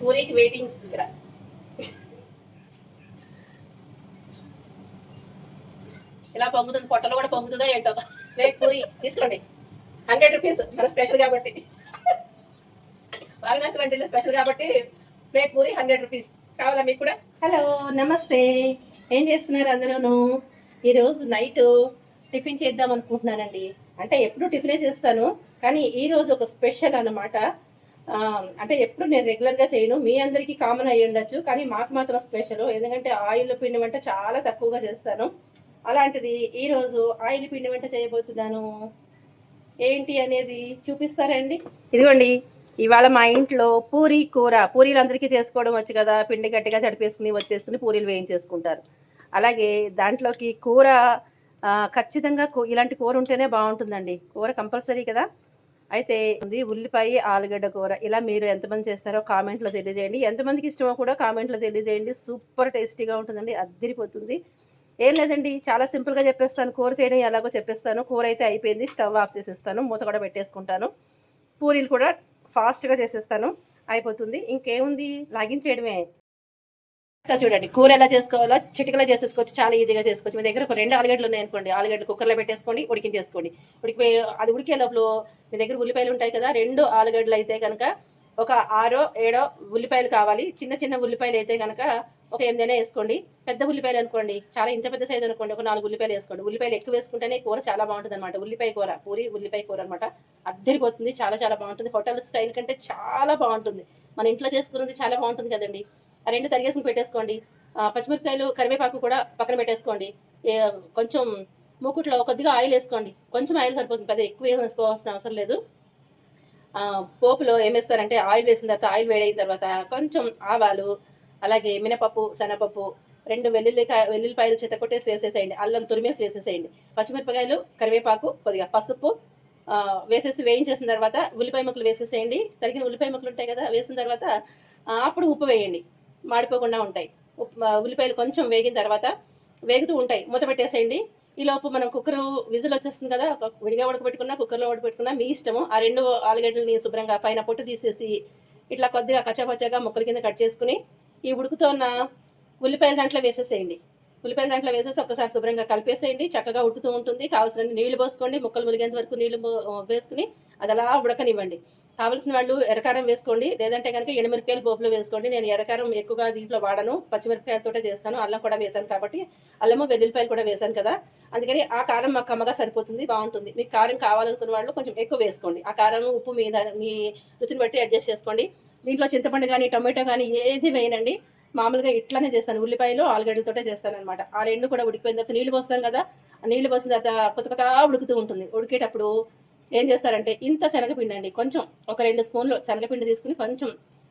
పూరికి waiting ఇక్కడ. ఇలా పొంగుతుంది పొట్టలో కూడా పొంగుతుందా ఏంటో. రేపు పూరి తీసుకోండి. హండ్రెడ్ రూపీస్ మన స్పెషల్ కాబట్టి. వారణాసి వంటిలో స్పెషల్ కాబట్టి ప్లేట్ పూరి హండ్రెడ్ రూపీస్ కావాలా మీకు కూడా? హలో నమస్తే. ఏం చేస్తున్నారు అందరూను? ఈరోజు నైట్ టిఫిన్ చేద్దాం అనుకుంటున్నానండి. అంటే ఎప్పుడు టిఫినే చేస్తాను కానీ ఈ రోజు ఒక స్పెషల్ అన్నమాట. అంటే ఎప్పుడు నేను రెగ్యులర్గా చేయను. మీ అందరికీ కామన్ అయ్యి ఉండొచ్చు. కానీ మాకు మాత్రం స్పెషల్ ఎందుకంటే ఆయిల్ పిండి వంట చాలా తక్కువగా చేస్తాను. అలాంటిది ఈ రోజు ఆయిల్ పిండి వంట చేయబోతున్నాను. ఏంటి అనేది చూపిస్తారండి ఇదిగోండి. ఇవాళ మా ఇంట్లో పూరి కూర పూరీలు అందరికీ చేసుకోవడం వచ్చు కదా. పిండి గట్టిగా తడిపేసుకుని వచ్చేసుకుని పూరీలు వేయించేసుకుంటారు. అలాగే దాంట్లోకి కూర ఖచ్చితంగా ఇలాంటి కూర ఉంటేనే బాగుంటుందండి. కూర కంపల్సరీ కదా. అయితే ఉంది. ఉల్లిపాయ ఆలుగడ్డ కూర ఇలా మీరు ఎంతమంది చేస్తారో కామెంట్లో తెలియజేయండి. ఎంతమందికి ఇష్టమో కూడా కామెంట్లో తెలియజేయండి. సూపర్ టేస్టీగా ఉంటుందండి. అద్దరిపోతుంది. ఏం లేదండి. చాలా సింపుల్గా చెప్పేస్తాను. కూర చేయడం ఎలాగో చెప్పేస్తాను. కూర అయితే అయిపోయింది. స్టవ్ ఆఫ్ చేసేస్తాను. మూత కూడా పెట్టేసుకుంటాను. పూరీలు కూడా ఫాస్ట్గా చేసేస్తాను. అయిపోతుంది. ఇంకేముంది? లాగించేయడమే చూడండి కూర ఎలా చేసుకోవాలో చిటికలా చేసేసుకోవచ్చు చాలా ఈజీగా చేసుకోవచ్చు. మీ దగ్గర ఒక రెండు ఆలుగడ్డలు ఉన్నాయనుకోండి ఆలుగడ్డ కుక్కర్లో పెట్టేసుకోండి ఉడికించేసుకోండి. ఉడికిపోయి అది ఉడికే లోపల మీ దగ్గర ఉల్లిపాయలు ఉంటాయి కదా రెండు ఆలుగడ్డలు అయితే కనుక ఒక ఆరో ఏడో ఉల్లిపాయలు కావాలి. చిన్న చిన్న ఉల్లిపాయలు అయితే కనుక ఒక ఎనిమిదైనా వేసుకోండి. పెద్ద ఉల్లిపాయలు అనుకోండి చాలా ఇంత పెద్ద సైజు అనుకోండి ఒక నాలుగు ఉల్లిపాయలు వేసుకోండి. ఉల్లిపాయలు ఎక్కువ వేసుకుంటేనే కూర చాలా బాగుంటుంది అనమాట ఉల్లిపాయ కూర పూరి ఉల్లిపాయ కూర అనమాట అద్దరిపోతుంది చాలా చాలా బాగుంటుంది. హోటల్ స్టైల్ కంటే చాలా బాగుంటుంది. మన ఇంట్లో చేసుకున్నది చాలా బాగుంటుంది కదండి. ఆ రెండు తరిగేసుకుని పెట్టేసుకోండి. పచ్చిమిరపకాయలు కరివేపాకు కూడా పక్కన పెట్టేసుకోండి. కొంచెం మూకుట్లో కొద్దిగా ఆయిల్ వేసుకోండి. కొంచెం ఆయిల్ సరిపోతుంది పెద్ద ఎక్కువ వేసుకోవాల్సిన అవసరం లేదు. పోపులో ఏం వేస్తారంటే ఆయిల్ వేసిన తర్వాత ఆయిల్ వేడైన తర్వాత కొంచెం ఆవాలు అలాగే మినపప్పు శనగపప్పు రెండు వెల్లుల్లికాయ వెల్లుల్లిపాయలు చెత్త కొట్టేసి వేసేసేయండి. అల్లం తురిమేసి వేసేసేయండి. పచ్చిమిరపకాయలు కరివేపాకు కొద్దిగా పసుపు వేసేసి వేయించేసిన తర్వాత ఉల్లిపాయ ముక్కలు వేసేసేయండి. తరిగిన ఉల్లిపాయ ముక్కలు ఉంటాయి కదా వేసిన తర్వాత అప్పుడు ఉప్పు వేయండి. మాడిపోకుండా ఉంటాయి. ఉల్లిపాయలు కొంచెం వేగిన తర్వాత వేగుతూ ఉంటాయి. మూత పెట్టేసేయండి. ఈ లోపు మనం కుక్కర్ విజిల్ వచ్చేస్తుంది కదా ఒక విడిగా ఉడకబెట్టుకున్నా కుక్కర్లో ఉడకబెట్టుకున్నా మీ ఇష్టము. ఆ రెండు ఆలుగడ్డలని శుభ్రంగా పైన పొట్టు తీసేసి ఇట్లా కొద్దిగా కచ్చాపచ్చాగా ముక్కల కింద కట్ చేసుకుని ఈ ఉడుకుతున్న ఉల్లిపాయల దాంట్లో వేసేసేయండి. ఉల్లిపాయ దాంట్లో వేసేసి ఒకసారి శుభ్రంగా కలిపేసేయండి. చక్కగా ఉడుకుతూ ఉంటుంది. కావాల్సిన నీళ్ళు పోసుకోండి ముక్కలు ములిగేంత వరకు నీళ్ళు పో- వేసుకుని అది అలా ఉడకనివ్వండి. కావలసిన వాళ్ళు ఎర్రకారం వేసుకోండి. లేదంటే కనుక ఎండుమిరపకాయలు పోపులు వేసుకోండి. నేను ఎర్రకారం ఎక్కువగా దీంట్లో వాడను. పచ్చిమిరపకాయలతోటే చేస్తాను. అల్లం కూడా వేసాను కాబట్టి. అల్లము వెల్లుల్లిపాయలు కూడా వేసాను కదా. అందుకని ఆ కారం మాకు కమ్మగా సరిపోతుంది. బాగుంటుంది. మీకు కారం కావాలనుకున్న వాళ్ళు కొంచెం ఎక్కువ వేసుకోండి. ఆ కారం ఉప్పు మీ మీ రుచిని బట్టి అడ్జస్ట్ చేసుకోండి. దీంట్లో చింతపండు కానీ టొమాటో కానీ ఏది వేయనండి. మామూలుగా ఇట్లానే చేస్తాను. ఉల్లిపాయలు ఆలుగడ్డలతోటే చేస్తాను అనమాట ఆ రెండు కూడా ఉడికిపోయిన తర్వాత నీళ్ళు పోస్తాం కదా ఆ నీళ్ళు పోసిన తర్వాత కొత్త కొత్త ఉడుకుతూ ఉంటుంది. ఉడికేటప్పుడు ఏం చేస్తారంటే ఇంత శనగపిండి అండి కొంచెం ఒక రెండు స్పూన్లు శనగపిండి తీసుకుని కొంచెం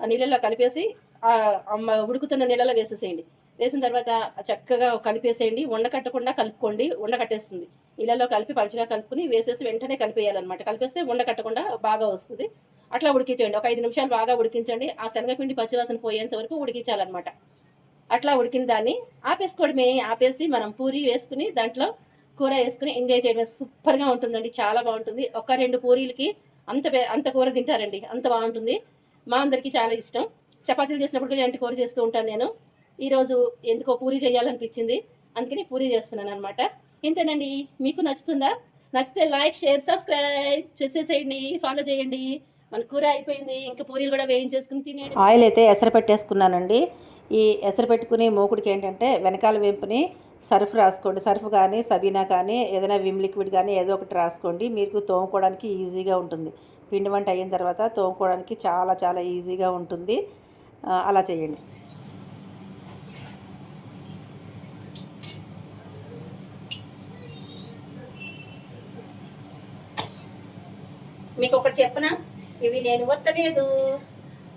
ఆ నీళ్ళలో కలిపేసి ఆ అమ్మ ఉడుకుతున్న నీళ్ళలో వేసేసేయండి. వేసిన తర్వాత చక్కగా కలిపేసేయండి. ఉండకట్టకుండా కలుపుకోండి. ఉండకట్టేస్తుంది నీళ్ళలో కలిపి పలుచగా కలుపుకుని వేసేసి వెంటనే కలిపేయాలన్నమాట. కలిపేస్తే ఉండకట్టకుండా బాగా వస్తుంది. అట్లా ఉడికించండి. ఒక ఐదు నిమిషాలు బాగా ఉడికించండి. ఆ శనగపిండి పచ్చివాసన పోయేంత వరకు ఉడికించాలన్నమాట. అట్లా ఉడికిన దాన్ని ఆపేసుకోవడమే. ఆపేసి మనం పూరి వేసుకుని దాంట్లో కూర వేసుకుని ఎంజాయ్ చేయడమే. సూపర్గా ఉంటుందండి. చాలా బాగుంటుంది. ఒక రెండు పూరీలకి అంత అంత కూర తింటారండి. అంత బాగుంటుంది. మా అందరికీ చాలా ఇష్టం. చపాతీలు చేసినప్పుడు కూడా ఇలాంటి కూర చేస్తూ ఉంటాను నేను. ఈరోజు ఎందుకో పూరి చేయాలనిపించింది. అందుకని పూరి చేస్తున్నాను అనమాట ఇంతేనండి. మీకు నచ్చుతుందా? నచ్చితే లైక్ షేర్ సబ్స్క్రైబ్ చేసేసేయండి. ఫాలో చేయండి. మన కూర అయిపోయింది ఇంకా పూరీలు కూడా వేయించేసుకుని తినేయండి ఆయిల్ అయితే ఎసరు పెట్టేసుకున్నానండి. ఈ ఎసరు పెట్టుకుని మూకుడికి ఏంటంటే వెనకాల వేపుని సర్ఫ్ రాసుకోండి. సర్ఫ్ కానీ సబీనా కానీ ఏదైనా విమ్ లిక్విడ్ కానీ ఏదో ఒకటి రాసుకోండి. మీకు తోముకోవడానికి ఈజీగా ఉంటుంది. పిండి వంట అయిన తర్వాత తోముకోవడానికి చాలా చాలా ఈజీగా ఉంటుంది. అలా చేయండి. మీకు ఒకటి చెప్పనా? ఇవి నేను వత్తలేదు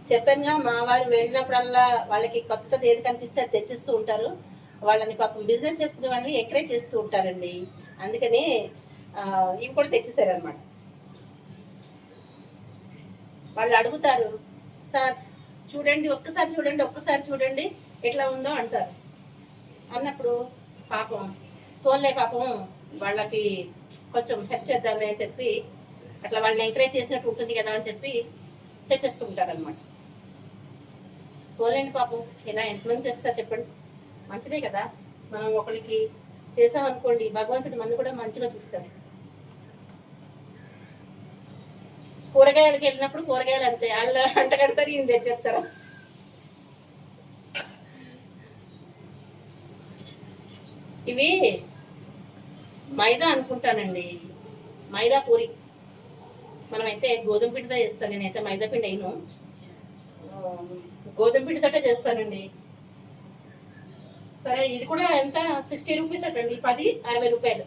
చెప్పానుగా మా వారు వెళ్ళినప్పుడల్లా వాళ్ళకి కొత్తది ఏది కనిపిస్తే అది తెచ్చిస్తూ ఉంటారు. వాళ్ళని పాపం బిజినెస్ చేసుకునే వాళ్ళని ఎంకరేజ్ చేస్తూ ఉంటారండి. అందుకని ఇవి కూడా తెచ్చేసారనమాట వాళ్ళు అడుగుతారు సార్ చూడండి ఒక్కసారి చూడండి ఒక్కసారి చూడండి ఎట్లా ఉందో అంటారు. అన్నప్పుడు పాపం తోలే పాపం వాళ్ళకి కొంచెం హెల్ప్ చేద్దామని చెప్పి అట్లా వాళ్ళని ఎంకరేజ్ చేసినట్టు ఉంటుంది కదా అని చెప్పి తెచ్చేస్తూ ఉంటారు అనమాట పోలేండి పాపం ఇలా ఎంతమంది చేస్తారు చెప్పండి. మంచిదే కదా. మనం ఒకరికి చేసామనుకోండి భగవంతుడు మంది కూడా మంచిగా చూస్తాడు కూరగాయలకి వెళ్ళినప్పుడు కూరగాయలు అంతే. వాళ్ళు అంట కడతారు ఈయన తెచ్చేస్తారు. ఇవి మైదా అనుకుంటానండి. మైదా పూరి. మనమైతే గోధుమ పిండితో చేస్తాను. నేనైతే మైదా పిండి అయిను గోధుమ పిండితోటే చేస్తానండి. సరే ఇది కూడా ఎంత? సిక్స్టీ రూపీస్ అటండి. పది అరవై రూపాయలు.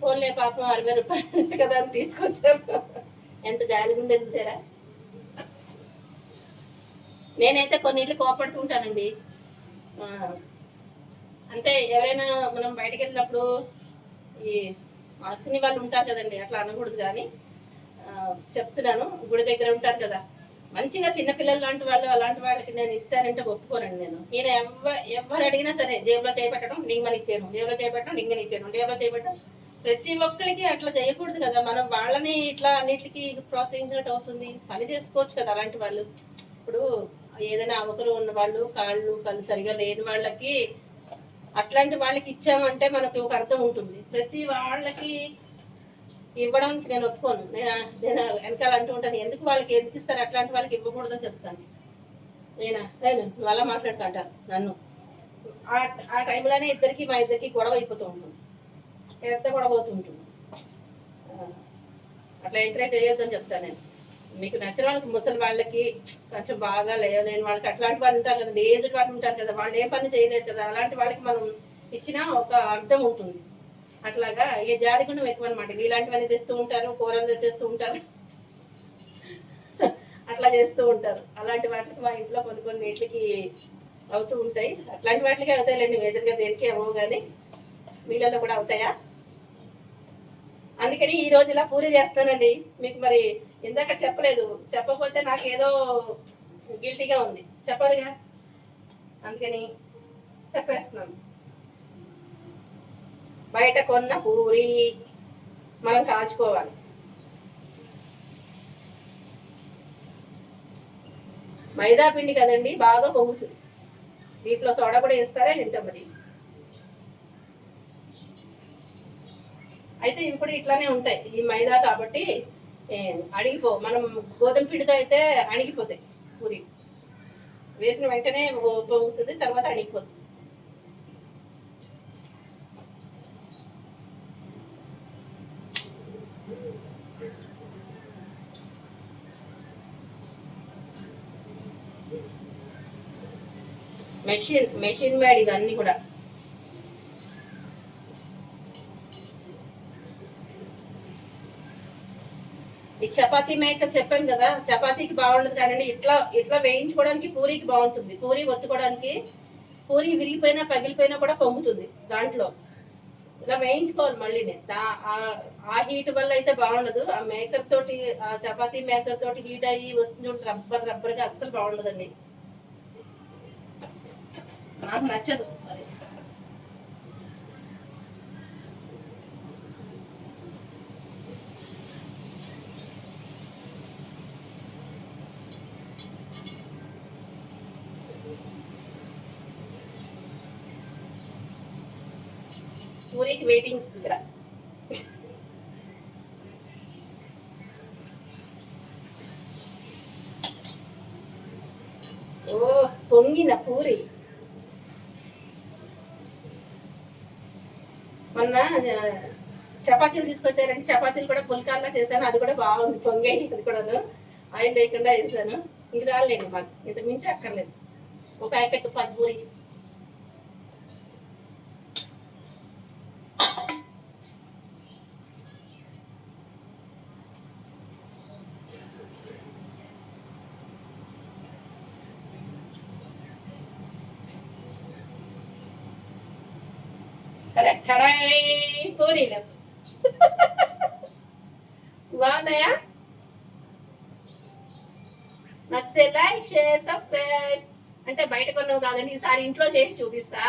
ఫోన్లే పాపం అరవై రూపాయలు కదా అని తీసుకొచ్చారు. ఎంత జాలిగా ఉండేది చూసారా? నేనైతే కొన్నిళ్ళు కోపడుతుంటానండి అంటే ఎవరైనా మనం బయటికి వెళ్ళినప్పుడు ఈ అక్కని వాళ్ళు ఉంటారు కదండి అట్లా అనకూడదు కానీ చెప్తున్నాను గుడి దగ్గర ఉంటారు కదా. మంచిగా చిన్నపిల్లలు లాంటి వాళ్ళు అలాంటి వాళ్ళకి నేను ఇస్తానంటే ఒప్పుకోనండి నేను. ఈయన ఎవ ఎవరు అడిగినా సరే జేబులో చేపట్టడం నింగని ఇచ్చాను జేబులో చేపట్టడం నింగని ఇచ్చాను జేబులో చేపట్టడం. ప్రతి ఒక్కరికి అట్లా చేయకూడదు కదా. మనం వాళ్ళని ఇట్లా అన్నిటికీ ప్రోత్సహించినట్టు అవుతుంది. పని చేసుకోవచ్చు కదా అలాంటి వాళ్ళు. ఇప్పుడు ఏదైనా అవకలు ఉన్న వాళ్ళు కాళ్ళు కళ్ళు సరిగా లేని వాళ్ళకి అట్లాంటి వాళ్ళకి ఇచ్చామంటే మనకి ఒక అర్థం ఉంటుంది. ప్రతి వాళ్ళకి ఇవ్వడానికి నేను ఒప్పుకోను. నేను నేను వెనకాల అంటూ ఉంటాను. ఎందుకు వాళ్ళకి ఎందుకు ఇస్తారు? అట్లాంటి వాళ్ళకి ఇవ్వకూడదని చెప్తాను. నేనా? నేను నువ్వు అలా మాట్లాడుతుంట నన్ను. ఆ ఆ టైంలోనే ఇద్దరికి మా ఇద్దరికి గొడవ అయిపోతూ ఉంటుంది. పెద్ద గొడవ అవుతుంటుంది అట్లా ఎంకరేజ్ చేయొద్దని చెప్తాను నేను. మీకు నచ్చిన వాళ్ళకి ముసలి వాళ్ళకి కొంచెం బాగా లేవలేని వాళ్ళకి అట్లాంటి వాళ్ళు ఉంటారు కదా ఏజ్డ్ వాళ్ళు ఉంటారు కదా వాళ్ళు ఏ పని చేయలేదు కదా అలాంటి వాళ్ళకి మనం ఇచ్చిన ఒక అర్థం ఉంటుంది. అట్లాగా ఏ జారిగుండం ఎక్కువ అనమాట ఇలాంటివన్నీ తెస్తూ ఉంటారు కూరలు తెచ్చేస్తూ ఉంటారు. అట్లా చేస్తూ ఉంటారు. అలాంటి వాటికి మా ఇంట్లో కొన్ని కొన్ని నీటికి అవుతూ ఉంటాయి. అట్లాంటి వాటికి అవుతాయిలేండి. మీ ఎదురుగా దేనికి అవ్వవు కానీ మీలలో కూడా అవుతాయా? అందుకని ఈ రోజు ఇలా పూరి చేస్తానండి. మీకు మరి ఇందాక చెప్పలేదు. చెప్పకపోతే నాకు ఏదో గిల్టీగా ఉంది. చెప్పాలిగా? అందుకని చెప్పేస్తున్నాను. బయట కొన్న పూరి మనం కాచుకోవాలి మైదా పిండి కదండి బాగా పొంగుతుంది. దీంట్లో సోడా కూడా వేస్తారా ఏంటో మరి అయితే ఇవి కూడా ఇట్లానే ఉంటాయి. ఈ మైదా కాబట్టి ఏ, అడిగిపో మనం గోధుమ పిండితో అయితే అణిగిపోతాయి పూరి. వేసిన వెంటనే పొంగుతుంది తర్వాత అణిగిపోతుంది. మెషిన్ మెషిన్ మేడ్ ఇవన్నీ కూడా. ఈ చపాతీ మేకర్ చెప్పాను కదా చపాతీకి బాగుండదు కానీ ఇట్లా ఇట్లా వేయించుకోవడానికి పూరీకి బాగుంటుంది. పూరి ఒత్తుకోవడానికి పూరి విరిగిపోయినా పగిలిపోయినా కూడా పొంగుతుంది దాంట్లో. ఇలా వేయించుకోవాలి మళ్ళీ ఆ హీట్ వల్ల అయితే బాగుండదు. ఆ మేకర్ తోటి ఆ చపాతీ మేకర్ తోటి హీట్ అయ్యి వస్తుంది రబ్బర్ రబ్బర్గా అస్సలు బాగుండదండి. నాకు నచ్చదు మరి. పూరికి వెయిటింగ్ ఇక్కడ. ఓ పొంగిన పూరి. మొన్న చపాతీలు తీసుకొచ్చారంటే చపాతీలు కూడా పుల్కాల్లా చేశాను. అది కూడా బాగుంది పొంగాయి అది కూడాను. ఆయిల్ లేకుండా వేసాను. ఇది రాలేండి మాకు. ఇంత మించి అక్కర్లేదు. ఒక ప్యాకెట్ పది పూరి పూరీలు. బాగున్నాయా? నచ్చితే లైక్ షేర్ సబ్స్క్రైబ్. అంటే బయట కొన్నావు కాదండి ఈసారి ఇంట్లో చేసి చూపిస్తా.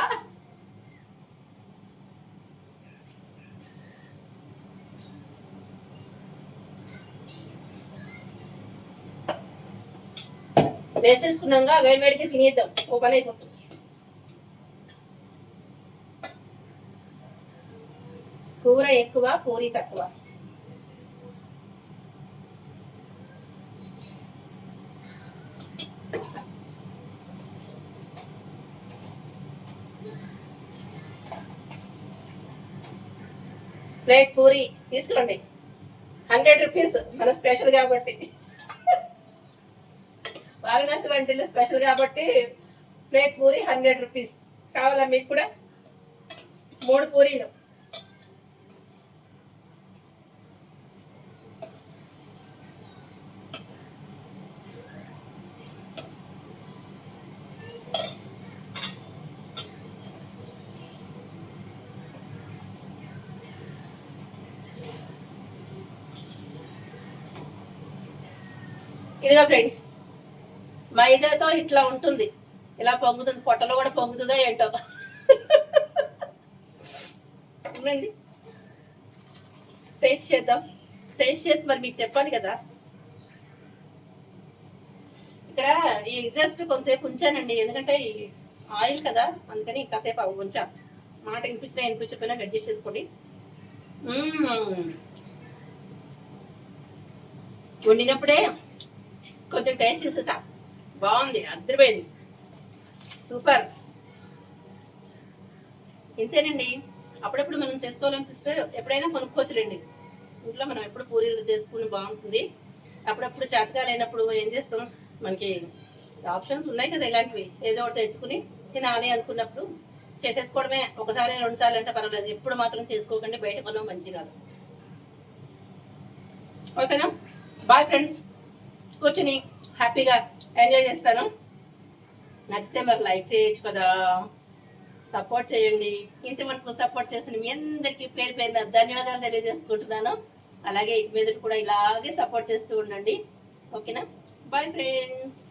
వేసేసుకున్నాక వేడి వేడికి తినేద్దాం. ఓ పని అయిపోతుంది. కూర ఎక్కువ పూరి తక్కువ. ప్లేట్ పూరి తీసుకోండి. హండ్రెడ్ రూపీస్ మన స్పెషల్ కాబట్టి. వారణాసి వంటిలో స్పెషల్ కాబట్టి ప్లేట్ పూరి హండ్రెడ్ రూపీస్. కావాలా మీకు కూడా? మూడు పూరీలు. ఇదిగో ఫ్రెండ్స్ మైదాతో ఇట్లా ఉంటుంది. ఇలా పొంగుతుంది పొట్టలో కూడా పొంగుతుందో ఏంటో. చూడండి. టేస్ట్ చేద్దాం. టేస్ట్ చేసి మరి మీకు చెప్పాలి కదా. ఇక్కడ ఈ ఎగ్జాస్ట్ కొంతసేపు ఉంచానండి ఎందుకంటే ఆయిల్ కదా అందుకని కాసేపు అవి ఉంచా. మాట వినిపించినా వినిపించకపోయినా అడ్జస్ట్ చేసుకోండి వండినప్పుడే కొంచెం టేస్ట్ చూసేసా. బాగుంది అద్దరిపోయింది. సూపర్. ఇంతేనండి. అప్పుడప్పుడు మనం చేసుకోవాలనిపిస్తే ఎప్పుడైనా కొనుక్కోవచ్చు రండి ఇంట్లో మనం ఎప్పుడు పూరీలు చేసుకుని బాగుంటుంది. అప్పుడప్పుడు చేతగా లేనప్పుడు ఏం చేస్తాం? మనకి ఆప్షన్స్ ఉన్నాయి కదా ఇలాంటివి. ఏదో ఒకటి తెచ్చుకుని తినాలి అనుకున్నప్పుడు చేసేసుకోవడమే. ఒకసారి రెండు సార్లు అంటే పర్వాలేదు. ఎప్పుడు మాత్రం చేసుకోకండి బయట కొనడం మంచి కాదు. ఓకేనా? Bye friends. కూర్చొని హ్యాపీగా ఎంజాయ్ చేస్తాను. నచ్చితే మరి లైక్ చేయొచ్చు కదా. సపోర్ట్ చేయండి. ఇంతవరకు సపోర్ట్ చేసిన మీ అందరికీ పేరు పేరున ధన్యవాదాలు తెలియజేసుకుంటున్నాను. అలాగే మీద కూడా ఇలాగే సపోర్ట్ చేస్తూ ఉండండి. ఓకేనా? Bye friends